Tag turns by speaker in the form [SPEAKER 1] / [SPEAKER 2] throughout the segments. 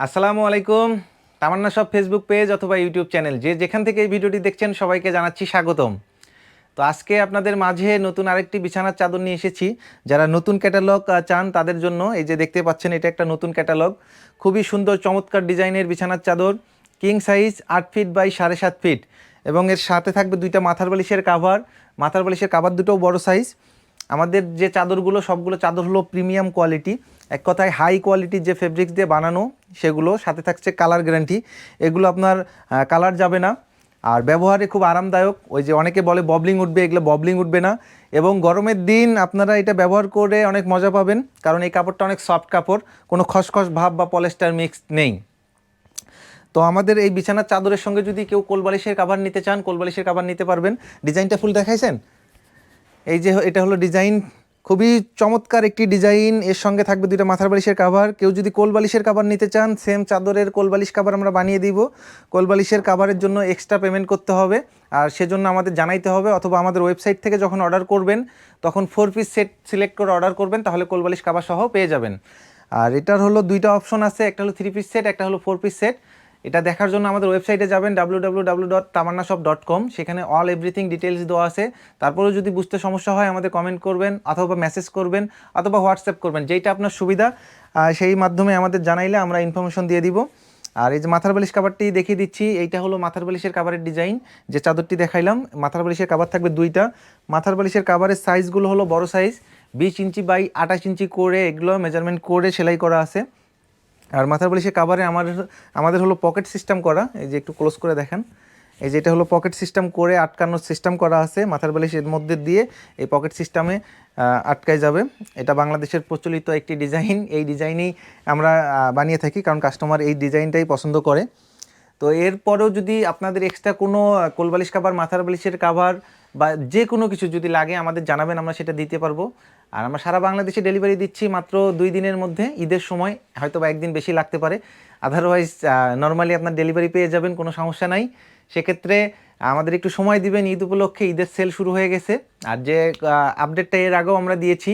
[SPEAKER 1] আসসালামু আলাইকুম। তামান্না সব ফেসবুক পেজ অথবা ইউটিউব চ্যানেল যে যেখান থেকে এই ভিডিওটি দেখছেন সবাইকে জানাচ্ছি স্বাগতম। তো আজকে আপনাদের মাঝে নতুন আরেকটি বিছানার চাদর নিয়ে এসেছি। যারা নতুন ক্যাটালগ চান তাদের জন্য, এই যে দেখতে পাচ্ছেন এটা একটা নতুন ক্যাটালগ খুবই সুন্দর, চমৎকার ডিজাইনের বিছানার চাদর কিং সাইজ আট ফিট বাই সাড়ে সাত ফিট এবং এর সাথে থাকবে দুইটা মাথার বালিশের কাভার মাথার বালিশের কাভার দুটোও বড় সাইজ আমাদের যে চাদরগুলো, সবগুলো চাদর হলো প্রিমিয়াম কোয়ালিটি এক কথায় হাই কোয়ালিটির যে ফেব্রিক্স দিয়ে বানানো, সেগুলো, সাথে থাকছে কালার গ্যারান্টি এগুলো আপনার কালার যাবে না। আর ব্যবহারে খুব আরামদায়ক। ওই যে অনেকে বলে ববলিং উঠবে, এগুলো ববলিং উঠবে না। এবং গরমের দিন আপনারা এটা ব্যবহার করে অনেক মজা পাবেন, কারণ এই কাপড়টা অনেক সফট কাপড়, কোনো খসখস ভাব বা পলেস্টার মিক্স নেই। তো আমাদের এই বিছানার চাদরের সঙ্গে যদি কেউ কোলবালিশের কাভার নিতে চান, কোলবালিশের কাভার নিতে পারবেন। ডিজাইনটা ফুল দেখাইছেন? এই যে এটা হলো ডিজাইন খুবই চমৎকার একটি ডিজাইন এর সঙ্গে থাকবে দুইটা মাথার বালিশের কাভার কেউ যদি কোল বালিশের কাভার নিতে চান সেম চাদরের কোল বালিশ কাভার আমরা বানিয়ে দিব। কোল বালিশের কাভারের জন্য এক্সট্রা পেমেন্ট করতে হবে। আর সেজন্য আমাদের জানাইতে হবে, অথবা আমাদের ওয়েবসাইট থেকে যখন অর্ডার করবেন, তখন ফোর পিস সেট সিলেক্ট করে অর্ডার করবেন, তাহলে কোল বালিশ কাভার সহ পেয়ে যাবেন। আর এটার হলো দুইটা অপশন আছে, একটা হলো থ্রি পিস সেট একটা হলো ফোর পিস সেট এটা দেখার জন্য আমাদের ওয়েবসাইটে যাবেন ডাব্লিউ ডট ডট কম সেখানে অল এভরিথিং ডিটেলস দেওয়া আছে। তারপরেও যদি বুঝতে সমস্যা হয়, আমাদের কমেন্ট করবেন অথবা মেসেজ করবেন অথবা হোয়াটসঅ্যাপ করবেন, যেইটা আপনার সুবিধা সেই মাধ্যমে আমাদের জানাইলে আমরা ইনফরমেশন দিয়ে দিব। আর এই যে মাথার বালিশ কাভারটি দেখিয়ে দিচ্ছি, এইটা হলো মাথার বালিশের কাভারের ডিজাইন যে চাদরটি দেখাইলাম, মাথার বালিশের কাভার থাকবে দুইটা। মাথার বালিশের কাভারের সাইজগুলো হলো বড় সাইজ বিশ ইঞ্চি বাই আঠাশ ইঞ্চি করে এগুলো মেজারমেন্ট করে সেলাই করা আছে। আর মাথার বালিশের কাভারে আমার আমাদের হলো পকেট সিস্টেম করা, এই যে একটু ক্লোজ করে দেখেন। এই যে এটা হলো পকেট সিস্টেম করে আটকানোর সিস্টেম করা আছে, মাথার বালিশের মধ্যে দিয়ে এই পকেট সিস্টেমে আটকায় যাবে। এটা বাংলাদেশের প্রচলিত একটি ডিজাইন এই ডিজাইনেই আমরা বানিয়ে থাকি, কারণ কাস্টমার এই ডিজাইনটাই পছন্দ করে। তো এরপরেও যদি আপনাদের এক্সট্রা কোনো কোলবালিশ কাভার মাথার বালিশের কাভার বা যে কোনো কিছু যদি লাগে আমাদের জানাবেন, আমরা সেটা দিতে পারব। আর আমরা সারা বাংলাদেশে ডেলিভারি দিচ্ছি মাত্র দুই দিনের মধ্যে। ঈদের সময় হয়তো বা একদিন বেশি লাগতে পারে। আদারওয়াইজ নর্মালি আপনার ডেলিভারি পেয়ে যাবেন, কোনো সমস্যা নাই। সেক্ষেত্রে আমাদের একটু সময় দিবেন, ঈদ উপলক্ষে ঈদের সেল শুরু হয়ে গেছে। আর যে আপডেটটা এর আগেও আমরা দিয়েছি,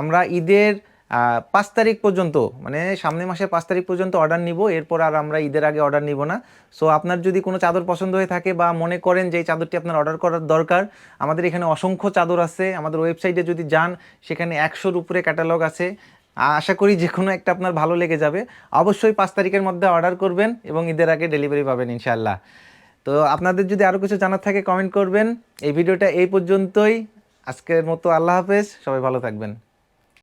[SPEAKER 1] আমরা ঈদের পাঁচ তারিখ পর্যন্ত মানে সামনের মাসের পাঁচ তারিখ পর্যন্ত অর্ডার নিব, এরপর আর আমরা ঈদের আগে অর্ডার নিব না। সো আপনার যদি কোনো চাদর পছন্দ হয়ে থাকে বা মনে করেন যে এই চাদরটি আপনার অর্ডার করার দরকার, আমাদের এখানে অসংখ্য চাদর আছে। আমাদের ওয়েবসাইটে যদি যান, সেখানে একশোর উপরে ক্যাটালগ আছে। আশা করি যে কোনো একটা আপনার ভালো লেগে যাবে। অবশ্যই পাঁচ তারিখের মধ্যে অর্ডার করবেন এবং ঈদের আগে ডেলিভারি পাবেন ইনশাল্লাহ তো আপনাদের যদি আরও কিছু জানার থাকে কমেন্ট করবেন। এই ভিডিওটা এই পর্যন্তই। আজকের মতো আল্লাহ হাফেজ। সবাই ভালো থাকবেন।